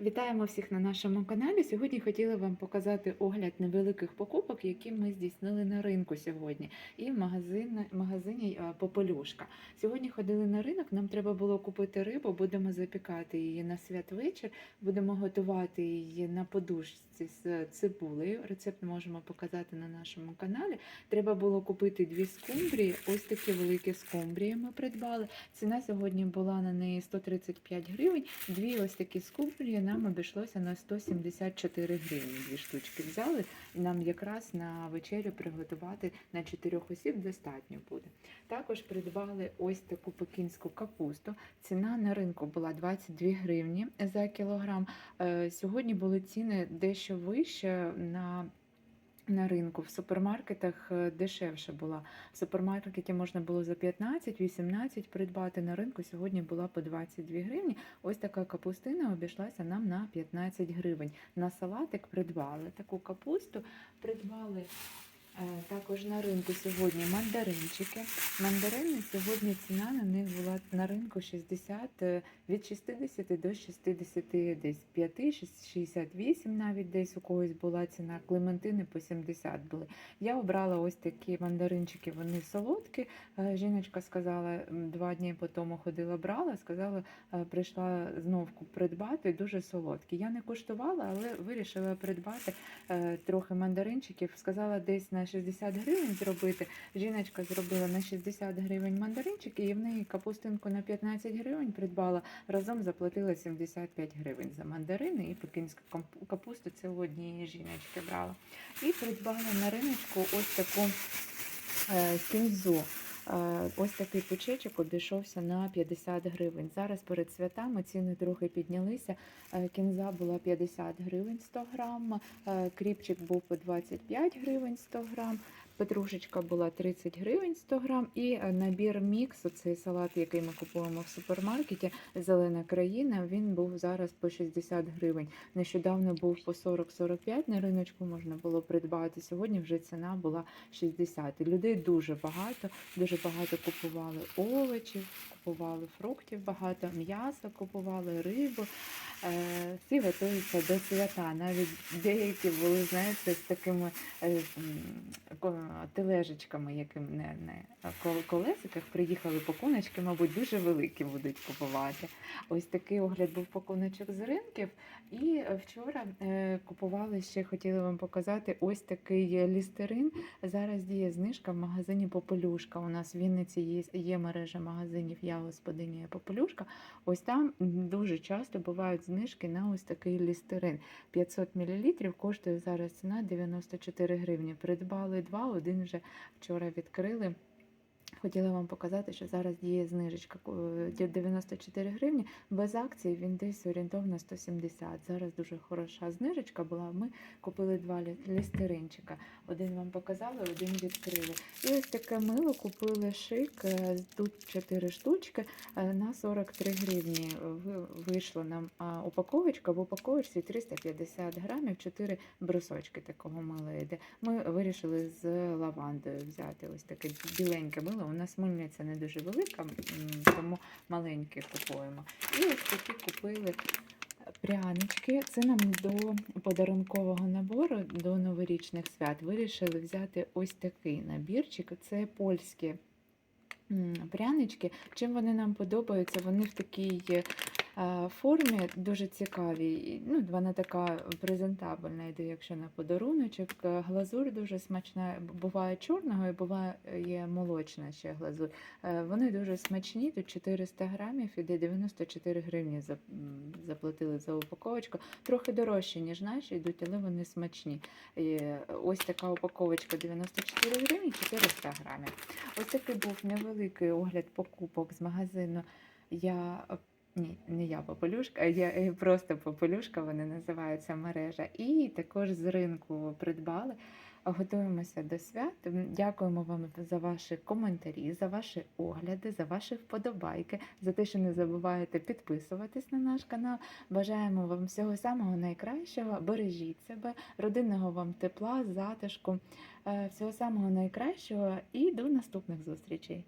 Вітаємо всіх на нашому каналі. Сьогодні хотіла вам показати огляд невеликих покупок, які ми здійснили на ринку сьогодні, і в магазин, магазині е, Попелюшка. Сьогодні ходили на ринок, нам треба було купити рибу, будемо запікати її на святвечір, будемо готувати її на подушці з цибулею. Рецепт можемо показати на нашому каналі. Треба було купити дві скумбрії. Ось такі великі скумбрії ми придбали. Ціна сьогодні була на неї 135 гривень. Дві ось такі скумбрії нам обійшлося на 174 гривні. Дві штучки взяли, і нам якраз на вечерю приготувати на чотирьох осіб достатньо буде. Також придбали ось таку пекінську капусту. Ціна на ринку була 22 гривні за кілограм. Е, Сьогодні були ціни дещо вище на на ринку в супермаркетах е, дешевше була. В супермаркеті можна було за 15-18 придбати. На ринку сьогодні була по 22 гривні. Ось така капустина обійшлася нам на 15 гривень. На салатик придбали таку капусту, придбали. Е, Також на ринку сьогодні мандаринчики. Мандарини сьогодні ціна на них була на ринку 60, е, від 60 до 60, десь 5, 68 навіть десь у когось була ціна. Клементини по 70 були. Я обрала ось такі мандаринчики, вони солодкі. Е, Жіночка сказала, два дні по тому ходила, брала, сказала, прийшла знов ку- придбати, дуже солодкі. Я не куштувала, але вирішила придбати трохи мандаринчиків. Сказала десь на 60 гривень зробити. Жіночка зробила на 60 гривень мандаринчик і в неї капустинку на 15 гривень придбала. Разом заплатила 75 гривень за мандарини і пекінську капусту. Це у однієї жіночки брала. І придбала на риночку ось таку е, кінзу. Е, Ось такий пучечок обійшовся на 50 гривень. Зараз перед святами ціни трохи піднялися. Е, Кінза була 50 гривень 100 грам, е, кріпчик був по 25 гривень 100 грам, петрушечка була 30 гривень 100 грам і е, набір міксу, цей салат, який ми купуємо в супермаркеті, зелена країна, він був зараз по 60 гривень. Нещодавно був по 40-45 на риночку можна було придбати. Сьогодні вже ціна була 60. Людей дуже багато, дуже багато купували овочів, купували фруктів багато, м'яса купували, рибу. Е, Всі готуються до свята. Навіть деякі були, знаєте, з такими е, тележечками, яким не, не колесиках приїхали пакуночки, мабуть, дуже великі будуть купувати. Ось такий огляд був пакуночок з ринків. І вчора е, купували ще, хотіла вам показати ось такий лістерин. Зараз діє знижка в магазині Попелюшка. У нас в Вінниці є, є мережа магазинів Я господиня Попелюшка. Ось там дуже часто бувають знижки на ось такий лістерин. 500 мл коштує зараз ціна 94 гривні. Придбали два, один вже вчора відкрили. Хотіла вам показати, що зараз діє знижечка е, 94 гривні. Без акції він десь орієнтовно 170. Зараз дуже хороша знижечка була. Ми купили два лі- лістеринчика. Один вам показали, один відкрили. І ось таке мило купили шик. е, Тут 4 штучки е, на 43 гривні. Ви- Вийшло нам упаковочка. В упаковочці 350 грамів, 4 брусочки такого мила йде. Ми вирішили з лавандою взяти ось таке біленьке мило. У нас мильниця не дуже велика, тому маленьке купуємо. І ось такі купили прянички. Це нам до подарункового набору до новорічних свят. Вирішили взяти ось такий набірчик. Це польські прянички. Чим вони нам подобаються? Вони в такій формі дуже цікаві. Ну, вона така презентабельна йде, якщо на подаруночок. Е, Глазур дуже смачна. Буває чорного і буває молочна ще глазур. Е, Вони дуже смачні. Тут 400 грамів, іде 94 гривні заплатили за упаковочку. Трохи дорожче, ніж наші йдуть, але вони смачні. І ось така упаковочка 94 гривні, 400 грамів. Ось такий був невеликий огляд покупок з магазину. Я ні, не я Попелюшка, я е, просто Попелюшка, вони називаються мережа. І також з ринку придбали. Готуємося до свят. Дякуємо вам за ваші коментарі, за ваші огляди, за ваші вподобайки, за те, що не забуваєте підписуватись на наш канал. Бажаємо вам всього самого найкращого. Бережіть себе, родинного вам тепла, затишку, е, всього самого найкращого і до наступних зустрічей.